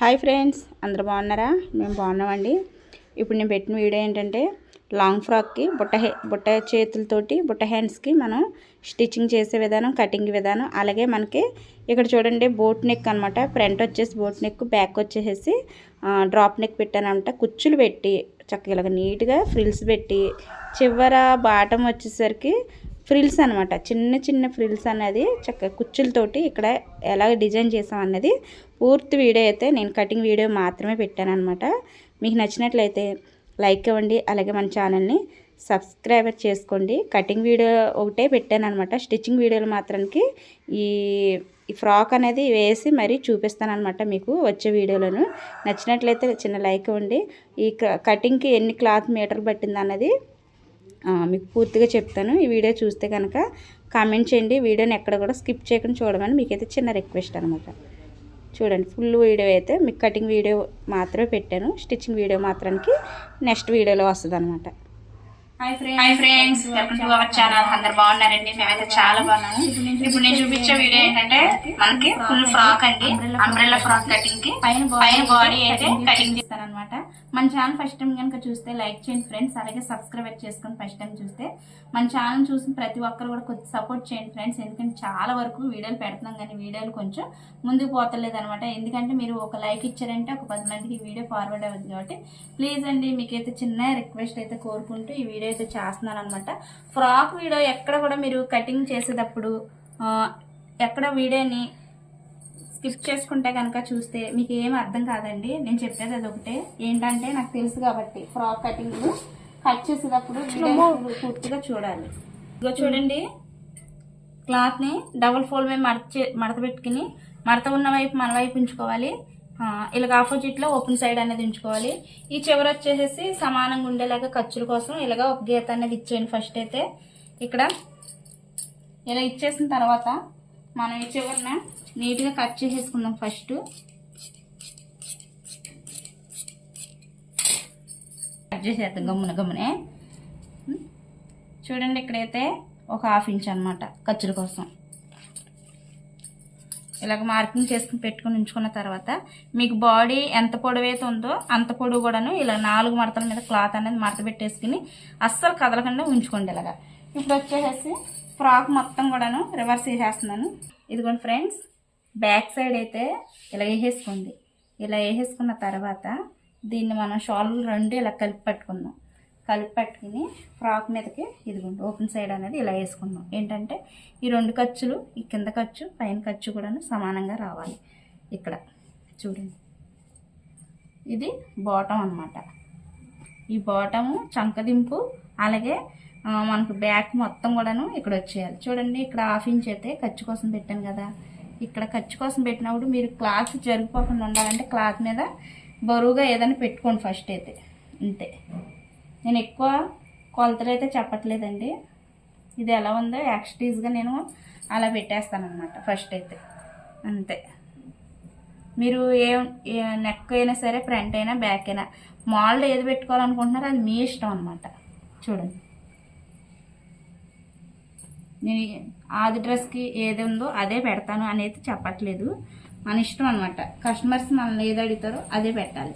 Hi friends అందరు బాగున్నారా? మేము బాగున్నామండి. ఇప్పుడు నేను పెట్టిన వీడియో ఏంటంటే లాంగ్ ఫ్రాక్కి బుట్ట హే బుట్ట చేతులతోటి బుట్ట హ్యాండ్స్కి మనం స్టిచ్చింగ్ చేసే విధానం కటింగ్ విధానం అలాగే మనకి ఇక్కడ చూడండి బోట్ నెక్ అనమాట ఫ్రంట్ వచ్చేసి బోట్ నెక్ బ్యాక్ వచ్చేసి డ్రాప్ నెక్ పెట్టానమాట. కుచ్చులు పెట్టి చక్కగా ఇలాగ నీట్గా ఫ్రిల్స్ పెట్టి చివర బాటం వచ్చేసరికి ఫ్రిల్స్ అనమాట చిన్న చిన్న ఫ్రిల్స్ అనేది చక్కగా కుచ్చులతోటి ఇక్కడ ఎలా డిజైన్ చేసాం అన్నది పూర్తి వీడియో అయితే నేను కటింగ్ వీడియో మాత్రమే పెట్టాను అనమాట మీకు నచ్చినట్లయితే లైక్ ఇవ్వండి అలాగే మన ఛానల్ని సబ్స్క్రైబర్ చేసుకోండి. కటింగ్ వీడియో ఒకటే పెట్టాను అనమాట స్టిచ్చింగ్ వీడియోలు మాత్రానికి ఈ ఈ ఫ్రాక్ అనేది వేసి మరీ చూపిస్తానమాట మీకు వచ్చే వీడియోలను. నచ్చినట్లయితే చిన్న లైక్ ఇవ్వండి. ఈ కటింగ్కి ఎన్ని క్లాత్ మీటర్ పట్టింది అన్నది మీకు పూర్తిగా చెప్తాను. ఈ వీడియో చూస్తే కనుక కామెంట్ చేయండి. వీడియోని ఎక్కడ కూడా స్కిప్ చేయకుండా చూడమని మీకైతే చిన్న రిక్వెస్ట్ అనమాట చూడండి ఫుల్ వీడియో అయితే మీకు కటింగ్ వీడియో మాత్రమే పెట్టాను. స్టిచ్చింగ్ వీడియో మాత్రానికి నెక్స్ట్ వీడియోలో వస్తుంది అనమాట hi friends welcome to our channel అందరు బాగున్నారండి. మేమైతే చాలా బాగున్నాము. ఇప్పుడు నేను చూపించే వీడియో ఏంటంటే మనకి ఫుల్ ఫ్రాక్ అండి. అంబ్రెల్లా ఫ్రాక్ కటింగ్కి. పైన బాడీ అయితే కటింగ్ చేస్తాను అనమాట మన ఛానల్ ఫస్ట్ టైం కనుక చూస్తే లైక్ చేయండి ఫ్రెండ్స్ అలాగే సబ్స్క్రైబ్ చేసుకొని ఫస్ట్ టైం చూస్తే మన ఛానల్ చూసిన ప్రతి ఒక్కరు కూడా కొంచెం సపోర్ట్ చేయండి ఫ్రెండ్స్ ఎందుకంటే చాలా వరకు వీడియోలు పెడుతున్నాం కానీ వీడియోలు కొంచెం ముందుకు పోతలేదు అనమాట ఎందుకంటే మీరు ఒక లైక్ ఇచ్చారంటే ఒక పది మందికి ఈ వీడియో ఫార్వర్డ్ అవుతుంది కాబట్టి ప్లీజ్ అండి మీకైతే చిన్న రిక్వెస్ట్ అయితే కోరుకుంటూ ఈ వీడియో అయితే చేస్తున్నాను అనమాట ఫ్రాక్ వీడియో ఎక్కడ కూడా మీరు కటింగ్ చేసేటప్పుడు ఎక్కడ వీడియోని స్కిప్ చేసుకుంటే కనుక చూస్తే మీకు ఏం అర్థం కాదండి. నేను చెప్పేది అది ఒకటే ఏంటంటే నాకు తెలుసు కాబట్టి ఫ్రాక్ కటింగ్ కట్ చేసేటప్పుడు పూర్తిగా చూడాలి. ఇదిగో చూడండి. క్లాత్ని డబుల్ ఫోల్డ్ మీద మడత చే- మడత పెట్టుకుని మడత ఉన్న వైపు మన వైపు ఉంచుకోవాలి. ఇలాగ ఆపోజిట్లో ఓపెన్ సైడ్ అనేది ఉంచుకోవాలి. ఈ చివర వచ్చేసేసి సమానంగా ఉండేలాగా ఖర్చుల కోసం ఇలాగ ఒక గీత అనేది ఇచ్చేయండి ఫస్ట్ అయితే. ఇక్కడ ఇలా ఇచ్చేసిన తర్వాత మనం ఈ చివరిన నీట్గా కట్ చేసేసుకుందాం ఫస్ట్ కట్ చేసేద్దాం గమ్మున గమ్మునే. చూడండి ఇక్కడైతే ఒక హాఫ్ ఇంచ్ అనమాట ఖర్చుల కోసం. ఇలాగ మార్కింగ్ చేసుకుని పెట్టుకుని ఉంచుకున్న తర్వాత మీకు బాడీ ఎంత పొడవైతే ఉందో అంత పొడవు కూడాను ఇలా నాలుగు మడతల మీద క్లాత్ అనేది మడత పెట్టేసుకుని అస్సలు కదలకుండా ఉంచుకోండి ఇలాగా. ఇప్పుడు వచ్చేసేసి ఫ్రాక్ మొత్తం కూడాను రివర్స్ చేసేస్తున్నాను. ఇదిగోండి ఫ్రెండ్స్ బ్యాక్ సైడ్ అయితే ఇలా వేసేసుకోండి. ఇలా వేసేసుకున్న తర్వాత దీన్ని మనం షాల్ రెండు ఇలా కలిపి పట్టుకుందాం. కలిపి పట్టుకుని ఫ్రాక్ మీదకి ఇదిగోండి ఓపెన్ సైడ్ అనేది ఇలా వేసుకుందాం. ఏంటంటే ఈ రెండు ఖర్చులు ఈ కింద ఖర్చు పైన ఖర్చు కూడాను సమానంగా రావాలి. ఇక్కడ చూడండి. ఇది బాటం అన్నమాట. ఈ బాటము చంకదింపు అలాగే మనకు బ్యాక్ మొత్తం కూడాను ఇక్కడ వచ్చేయాలి. చూడండి ఇక్కడ హాఫ్ ఇంచ్ అయితే ఖర్చు కోసం పెట్టాను కదా. ఇక్కడ ఖర్చు కోసం పెట్టినప్పుడు మీరు క్లాత్ జరిగిపోకుండా ఉండాలంటే క్లాత్ మీద బరువుగా ఏదైనా పెట్టుకోండి ఫస్ట్ అయితే. అంతే. నేను ఎక్కువ కొలతలు అయితే చెప్పట్లేదండి. ఇది ఎలా ఉందో యాక్స్టీజ్గా నేను అలా పెట్టేస్తాను అనమాట ఫస్ట్ అయితే. అంతే. మీరు ఏ ఏ నెక్ అయినా సరే ఫ్రంట్ అయినా బ్యాక్ అయినా మాల్డ్ ఏది పెట్టుకోవాలనుకుంటున్నారో అది మీ ఇష్టం అనమాట చూడండి. నేను ఆది డ్రెస్కి ఏది ఉందో అదే పెడతాను అనేది చెప్పట్లేదు. మన ఇష్టం అనమాట కస్టమర్స్ మనల్ని ఏది అడుగుతారో అదే పెట్టాలి.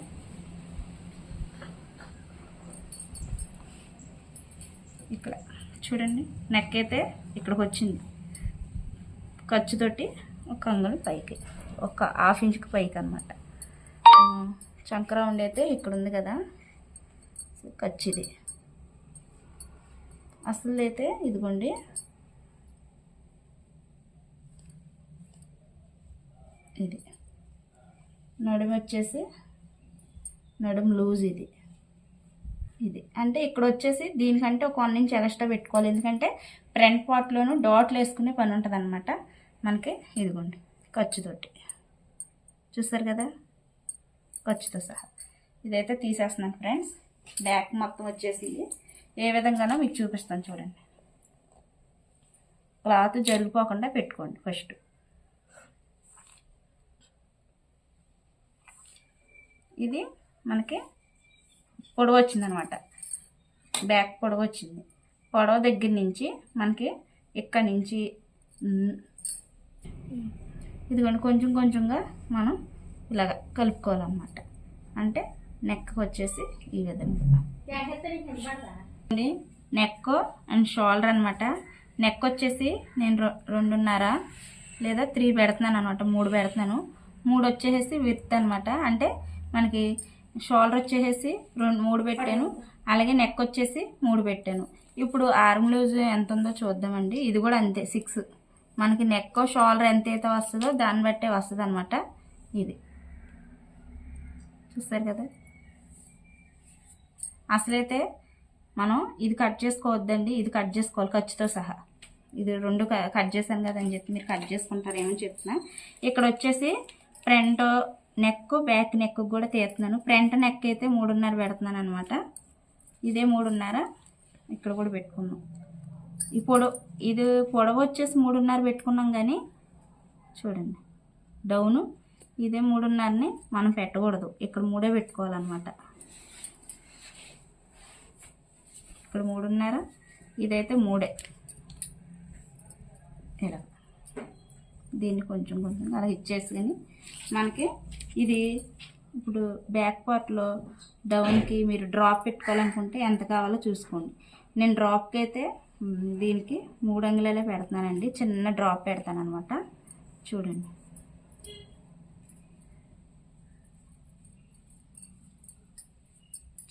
ఇక్కడ. చూడండి నెక్ అయితే ఇక్కడికి వచ్చింది ఖర్చుతోటి ఒక అంగుళం పైకి ఒక హాఫ్ ఇంచ్కి పైకి అనమాట చంకర ఉండి అయితే ఇక్కడ ఉంది కదా. సో ఖర్చు ఇది అసలు అయితే ఇదిగోండి. ఇది. నడుము వచ్చేసి నడుము లూజ్ ఇది. ఇది. అంటే ఇక్కడ వచ్చేసి దీనికంటే ఒక వన్ ఇంచ్ ఎక్స్ట్రా పెట్టుకోవాలి. ఎందుకంటే ఫ్రంట్ పార్ట్లోనూ డాట్లు వేసుకునే పని ఉంటుంది అనమాట మనకి ఇదిగోండి ఖర్చుతోటి. చూస్తారు కదా? ఖర్చుతో సహా. ఇదైతే తీసేస్తున్నాను ఫ్రెండ్స్. బ్యాక్ మొత్తం వచ్చేసి ఏ విధంగానో మీకు చూపిస్తాను చూడండి. క్లాత్ జరిగిపోకుండా పెట్టుకోండి ఫస్ట్. ఇది మనకి పొడవు వచ్చిందనమాట బ్యాక్ పొడవు వచ్చింది పొడవ దగ్గర నుంచి మనకి ఇక్కడ నుంచి ఇదిగోండి కొంచెం కొంచెంగా మనం ఇలాగ కలుపుకోవాలన్నమాట. అంటే నెక్ వచ్చేసి ఈ విధంగా. నెక్ అండ్ షోల్డర్ అనమాట నెక్ వచ్చేసి నేను రెండున్నర లేదా త్రీ పెడుతున్నాను అనమాట మూడు పెడుతున్నాను. మూడు వచ్చేసి విత్ అనమాట అంటే మనకి షోల్డర్ వచ్చేసి రెండు మూడు పెట్టాను. అలాగే నెక్ వచ్చేసి మూడు పెట్టాను. ఇప్పుడు ఆర్మ్ లూజ్ ఎంత ఉందో చూద్దామండి. ఇది కూడా అంతే సిక్స్ మనకి నెక్ షోల్డర్ ఎంత అయితే వస్తుందో దాన్ని బట్టే వస్తుంది అనమాట ఇది. చూస్తారు కదా? అసలైతే మనం ఇది కట్ చేసుకోవద్దండి ఇది కట్ చేసుకోవాలి ఖర్చుతో సహా. ఇది రెండు క- కట్ చేశాను కదా అని చెప్పి మీరు కట్ చేసుకుంటారేమో చెప్తున్నా ఇక్కడ వచ్చేసి ఫ్రంట్ నెక్ బ్యాక్ నెక్ కూడా తీస్తున్నాను. ఫ్రంట్ నెక్ అయితే మూడున్నర పెడుతున్నాను అనమాట ఇదే మూడున్నర. ఇక్కడ కూడా పెట్టుకున్నాం. ఈ పొడవు ఇది పొడవు వచ్చేసి మూడున్నర పెట్టుకున్నాం కానీ చూడండి. డౌను ఇదే మూడున్నరని మనం పెట్టకూడదు. ఇక్కడ మూడే పెట్టుకోవాలన్నమాట. ఇక్కడ మూడున్నర ఇదైతే మూడే. ఇలా. దీన్ని కొంచెం కొంచెం అలా ఇచ్చేసి కానీ మనకి ఇది ఇప్పుడు బ్యాక్ పార్ట్లో డౌన్కి మీరు డ్రాప్ పెట్టుకోవాలనుకుంటే ఎంత కావాలో చూసుకోండి. నేను డ్రాప్కి అయితే దీనికి మూడు అంగుళాలే పెడుతున్నానండి. చిన్న డ్రాప్ పెడతాను అనమాట చూడండి.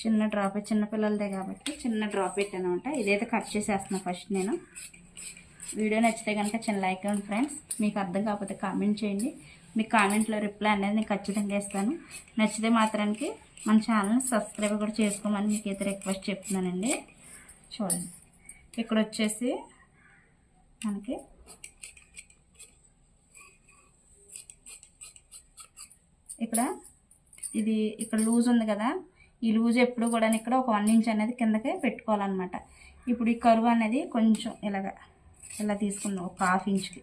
చిన్న డ్రాప్ చిన్న పిల్లలదే కాబట్టి చిన్న డ్రాప్ పెట్టాను అనమాట ఇదైతే కట్ చేసేస్తున్నాను ఫస్ట్ నేను. వీడియో నచ్చితే కనుక చిన్న లైక్ అండ్ ఫ్రెండ్స్ మీకు అర్థం కాకపోతే కామెంట్ చేయండి. మీ కామెంట్లో రిప్లై అనేది నేను ఖచ్చితంగా ఇస్తాను. నచ్చితే మాత్రానికి మన ఛానల్ని సబ్స్క్రైబ్ కూడా చేసుకోమని మీకు అయితే రిక్వెస్ట్ చెప్తున్నానండి. చూడండి. ఇక్కడ వచ్చేసి మనకి ఇక్కడ ఇది ఇక్కడ లూజ్ ఉంది కదా. ఈ లూజ్ ఎప్పుడు కూడా ఇక్కడ ఒక వన్ ఇంచ్ అనేది కిందకే పెట్టుకోవాలన్నమాట. ఇప్పుడు ఈ కరువు అనేది కొంచెం ఇలాగ ఇలా తీసుకుందాం. ఒక హాఫ్ ఇంచ్కి.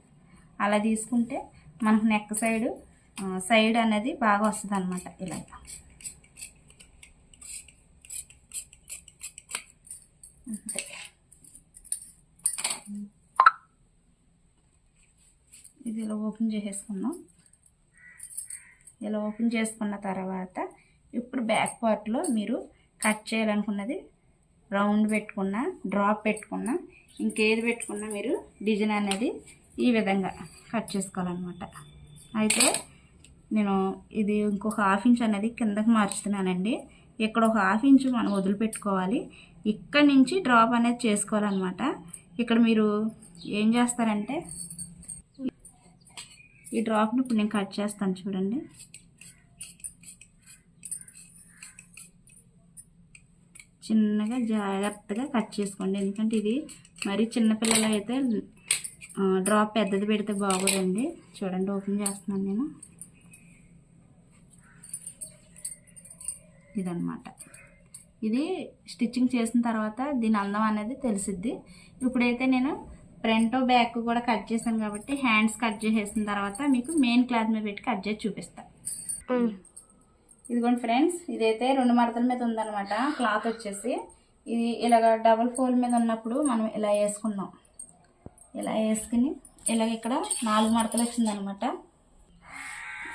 అలా తీసుకుంటే మనకు నెక్ సైడ్ సైడ్ అనేది బాగా వస్తుంది అనమాట ఇలాగ అంతే. ఇది ఇలా ఓపెన్ చేసేసుకున్నాం ఇలా ఓపెన్ చేసుకున్న తర్వాత ఇప్పుడు బ్యాక్ పార్ట్లో మీరు కట్ చేయాలనుకున్నది రౌండ్ పెట్టుకున్నా డ్రాప్ పెట్టుకున్నా ఇంకేది పెట్టుకున్నా మీరు డిజైన్ అనేది ఈ విధంగా కట్ చేసుకోవాలన్నమాట. అయితే నేను ఇది ఇంకొక హాఫ్ ఇంచ్ అనేది కిందకి మార్చుతున్నానండి. ఇక్కడ ఒక హాఫ్ ఇంచ్ మనం వదిలిపెట్టుకోవాలి. ఇక్కడ నుంచి డ్రాప్ అనేది చేసుకోవాలన్నమాట. ఇక్కడ మీరు ఏం చేస్తారంటే ఈ డ్రాప్ని ఇప్పుడు నేను కట్ చేస్తాను చూడండి. చిన్నగా జాగ్రత్తగా కట్ చేసుకోండి. ఎందుకంటే ఇది మరి చిన్నపిల్లలు అయితే డ్రాప్ పెద్దది పెడితే బాగోదండి. చూడండి ఓపెన్ చేస్తున్నాను నేను. ఇదన్నమాట. ఇది స్టిచ్చింగ్ చేసిన తర్వాత దీని అందం అనేది తెలిసిద్ది. ఇప్పుడైతే నేను ఫ్రంట్ బ్యాక్ కూడా కట్ చేశాను కాబట్టి హ్యాండ్స్ కట్ చేసేసిన తర్వాత మీకు మెయిన్ క్లాత్ మీద పెట్టి కట్ చేసి చూపిస్తాను ఇదిగోండి ఫ్రెండ్స్ ఇదైతే రెండు మడతల మీద ఉందన్నమాట క్లాత్ వచ్చేసి. ఇది ఇలాగ డబుల్ ఫోల్డ్ మీద ఉన్నప్పుడు మనం ఇలా వేసుకుందాం. ఇలా వేసుకుని ఇలా ఇక్కడ నాలుగు మడతలు వచ్చిందనమాట.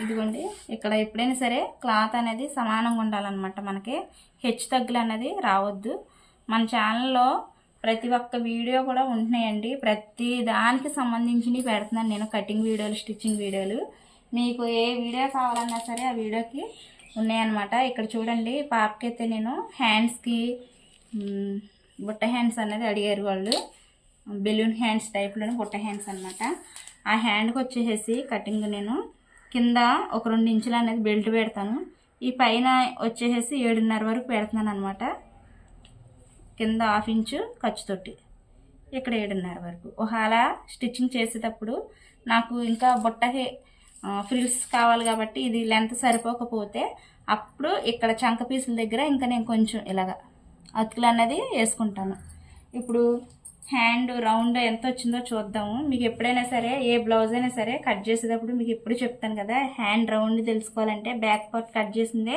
ఇదిగోండి ఇక్కడ ఎప్పుడైనా సరే క్లాత్ అనేది సమానంగా ఉండాలన్నమాట మనకి. హెచ్చు తగ్గులు అనేది రావద్దు. మన ఛానల్లో ప్రతి ఒక్క వీడియో కూడా ఉంటున్నాయండి. ప్రతి దానికి సంబంధించినవి పెడుతున్నాను నేను కటింగ్ వీడియోలు స్టిచ్చింగ్ వీడియోలు. మీకు ఏ వీడియో కావాలన్నా సరే ఆ వీడియోకి ఉన్నాయన్నమాట. ఇక్కడ చూడండి పాపకైతే నేను హ్యాండ్స్కి బుట్ట హ్యాండ్స్ అనేది అడిగారు వాళ్ళు. బెలూన్ హ్యాండ్స్ టైప్లోనే బుట్ట హ్యాండ్స్ అనమాట ఆ హ్యాండ్కి వచ్చేసేసి కటింగ్ నేను కింద ఒక రెండు ఇంచులు అనేది బెల్ట్ పెడతాను. ఈ పైన వచ్చేసేసి ఏడున్నర వరకు పెడుతున్నాను అనమాట కింద హాఫ్ ఇంచు ఖర్చుతోటి. ఇక్కడ ఏడున్నర వరకు. ఒకవేళ స్టిచ్చింగ్ చేసేటప్పుడు నాకు ఇంకా బుట్టకి ఫ్రిల్స్ కావాలి కాబట్టి ఇది లెంత్ సరిపోకపోతే అప్పుడు ఇక్కడ చంక పీసుల దగ్గర ఇంకా నేను కొంచెం ఇలాగ అతుకులు అన్నది వేసుకుంటాను. ఇప్పుడు హ్యాండ్ రౌండ్ ఎంత వచ్చిందో చూద్దాము. మీకు ఎప్పుడైనా సరే ఏ బ్లౌజ్ అయినా సరే కట్ చేసేటప్పుడు మీకు ఎప్పుడు చెప్తాను కదా హ్యాండ్ రౌండ్ తెలుసుకోవాలంటే బ్యాక్ పార్ట్ కట్ చేసిందే.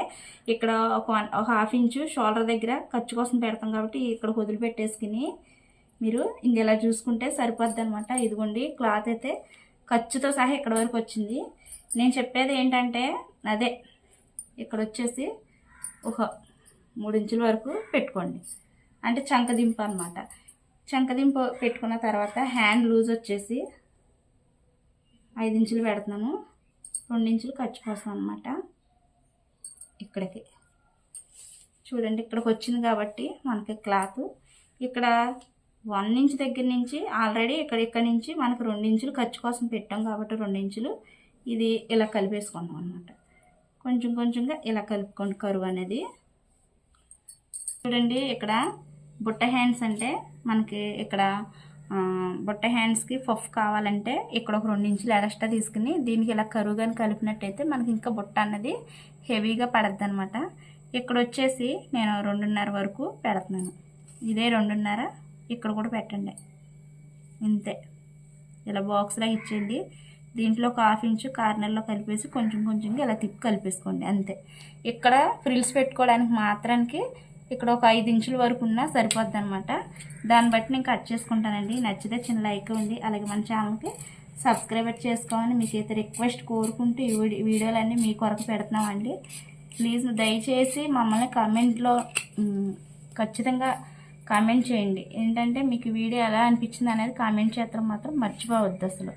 ఇక్కడ ఒక వన్ ఒక హాఫ్ ఇంచు షోల్డర్ దగ్గర ఖర్చు కోసం పెడతాం కాబట్టి ఇక్కడ వదిలిపెట్టేసుకుని మీరు ఇంకెలా చూసుకుంటే సరిపోద్ది అనమాట ఇదిగోండి క్లాత్ అయితే ఖర్చుతో సహా ఇక్కడ వరకు వచ్చింది. నేను చెప్పేది ఏంటంటే అదే ఇక్కడ వచ్చేసి ఒక మూడు ఇంచుల వరకు పెట్టుకోండి. అంటే చంకదింపు అనమాట చంకదింపు పెట్టుకున్న తర్వాత హ్యాండ్ లూజ్ వచ్చేసి ఐదు ఇంచులు పెడుతున్నాను. రెండు ఇంచులు ఖర్చు కోసం అనమాట ఇక్కడికి. చూడండి ఇక్కడికి వచ్చింది కాబట్టి మనకి క్లాత్. ఇక్కడ వన్ ఇంచ్ దగ్గర నుంచి ఆల్రెడీ ఇక్కడ ఇక్కడ నుంచి మనకు రెండు ఇంచులు ఖర్చు కోసం పెట్టాం కాబట్టి రెండు ఇంచులు ఇది ఇలా కలిపేసుకున్నాం అనమాట కొంచెం కొంచెంగా ఇలా కలుపుకోండి కరువు అనేది. చూడండి ఇక్కడ బుట్ట హ్యాండ్స్ అంటే మనకి ఇక్కడ బుట్ట హ్యాండ్స్కి పఫ్ కావాలంటే ఇక్కడ ఒక రెండు ఇంచులు ఎరస్ట్రా తీసుకుని దీనికి ఇలా కరువుగాని కలిపినట్టయితే మనకి ఇంకా బుట్ట అన్నది హెవీగా పడద్ది అనమాట ఇక్కడ వచ్చేసి నేను రెండున్నర వరకు పెడుతున్నాను. ఇదే రెండున్నర ఇక్కడ కూడా పెట్టండి. ఇంతే. ఇలా బాక్స్లా ఇచ్చేయండి. దీంట్లో ఒక హాఫ్ ఇంచు కార్నర్లో కలిపేసి కొంచెం కొంచెంగా ఇలా తిప్పి కలిపేసుకోండి. అంతే. ఇక్కడ ఫ్రిల్స్ పెట్టుకోవడానికి మాత్రానికి ఇక్కడ ఒక ఐదు ఇంచుల వరకు ఉన్నా సరిపోద్ది అనమాట దాన్ని బట్టి నేను కట్ చేసుకుంటానండి. నచ్చితే చిన్న లైక్ ఉంది. అలాగే మన ఛానల్కి సబ్స్క్రైబ్ చేసుకోమని మీకు అయితే రిక్వెస్ట్ కోరుకుంటూ ఈ వీడియోలన్నీ మీ కొరకు పెడుతున్నామండి. ప్లీజ్ దయచేసి మమ్మల్ని కామెంట్లో ఖచ్చితంగా కామెంట్ చేయండి. ఏంటంటే మీకు వీడియో ఎలా అనిపించింది అనేది కామెంట్ చేస్తాం మాత్రం మర్చిపోవద్దు అసలు.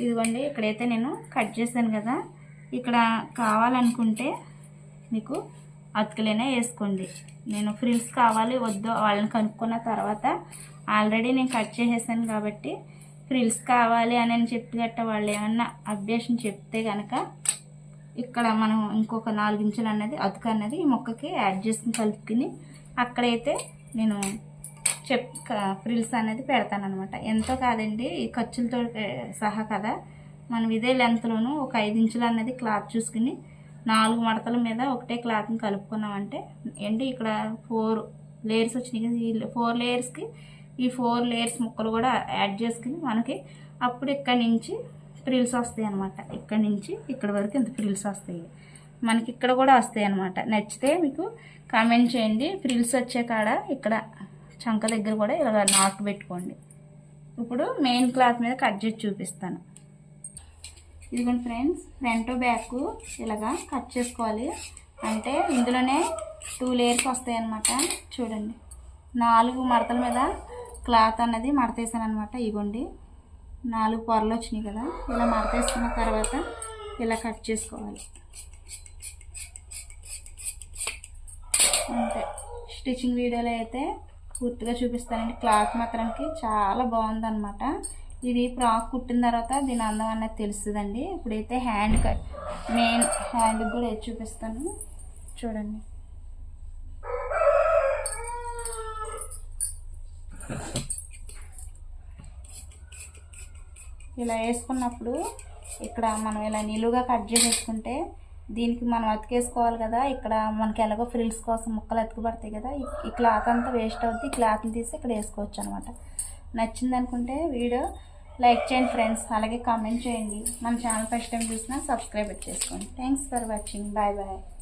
ఇదిగోండి ఇక్కడైతే నేను కట్ చేశాను కదా. ఇక్కడ కావాలనుకుంటే మీకు అతుకులేనే వేసుకోండి. నేను ఫ్రిల్స్ కావాలి వద్దు వాళ్ళని కనుక్కున్న తర్వాత ఆల్రెడీ నేను కట్ చేసేసాను కాబట్టి ఫ్రిల్స్ కావాలి అని అని చెప్పి గట్ట వాళ్ళు ఏమన్నా అప్డేషన్ చెప్తే కనుక ఇక్కడ మనం ఇంకొక నాలుగు ఇంచులు అతుక అతుకు అనేది ఈ మొక్కకి యాడ్ చేసుకుని కలుపుకుని అక్కడైతే నేను చెప్ ఫ్రిల్స్ అనేది పెడతాను అనమాట ఎంతో కాదండి ఈ ఖర్చులతో సహా కదా. మనం ఇదే లెంత్లోను ఒక ఐదు ఇంచులు అనేది క్లాత్ చూసుకుని నాలుగు మడతల మీద ఒకటే క్లాత్ని కలుపుకున్నామంటే ఏంటి ఇక్కడ ఫోర్ లేయర్స్ వచ్చినాయి ఈ ఫోర్ లేయర్స్కి ఈ ఫోర్ లేయర్స్ ముక్కలు కూడా యాడ్ చేసుకుని మనకి అప్పుడు ఇక్కడ నుంచి ఫ్రిల్స్ వస్తాయి అనమాట ఇక్కడ నుంచి ఇక్కడ వరకు ఇంత ఫ్రిల్స్ వస్తాయి. మనకి ఇక్కడ కూడా వస్తాయి అనమాట నచ్చితే మీకు కామెంట్ చేయండి. ఫ్రిల్స్ వచ్చే కాడ ఇక్కడ చంక దగ్గర కూడా ఇలా నాట్ పెట్టుకోండి. ఇప్పుడు మెయిన్ క్లాత్ మీద కట్ చేసి చూపిస్తాను. ఇదిగోండి ఫ్రెండ్స్ ఫ్రంట్ బ్యాక్ ఇలాగా కట్ చేసుకోవాలి. అంటే ఇందులోనే టూ లేయర్స్ వస్తాయి అన్నమాట. చూడండి. నాలుగు మడతల మీద క్లాత్ అన్నది మడతేసాను అనమాట ఇగోండి నాలుగు పొరలు వచ్చినాయి కదా. ఇలా మడతేసుకున్న తర్వాత ఇలా కట్ చేసుకోవాలి. అంతే. స్టిచ్చింగ్ వీడియోలో అయితే పూర్తిగా చూపిస్తానండి. క్లాత్ మాత్రానికి చాలా బాగుందన్నమాట. ఇది ఫ్రాక్ కుట్టిన తర్వాత దీని అందం అనేది తెలుస్తుందండి ఇప్పుడైతే హ్యాండ్ కట్ మెయిన్ హ్యాండ్కి కూడా వేసి చూపిస్తాను. చూడండి. ఇలా వేసుకున్నప్పుడు ఇక్కడ మనం ఇలా నిలువుగా కట్ చేసేసుకుంటే దీనికి మనం అతికేసుకోవాలి కదా. ఇక్కడ మనకి ఎలాగో ఫ్రిల్స్ కోసం ముక్కలు అతుకుపడతాయి కదా. ఈ- ఈ క్లాత్ అంతా వేస్ట్ అవుద్ది. ఈ క్లాత్ని తీసి ఇక్కడ వేసుకోవచ్చు అనమాట. నచ్చింది అనుకుంటే వీడియో లైక్ చేయండి ఫ్రెండ్స్. అలాగే కామెంట్ చేయండి. మన ఛానల్ ఫస్ట్ టైం చూసినా సబ్స్క్రైబ్ చేసుకోండి thanks for watching bye bye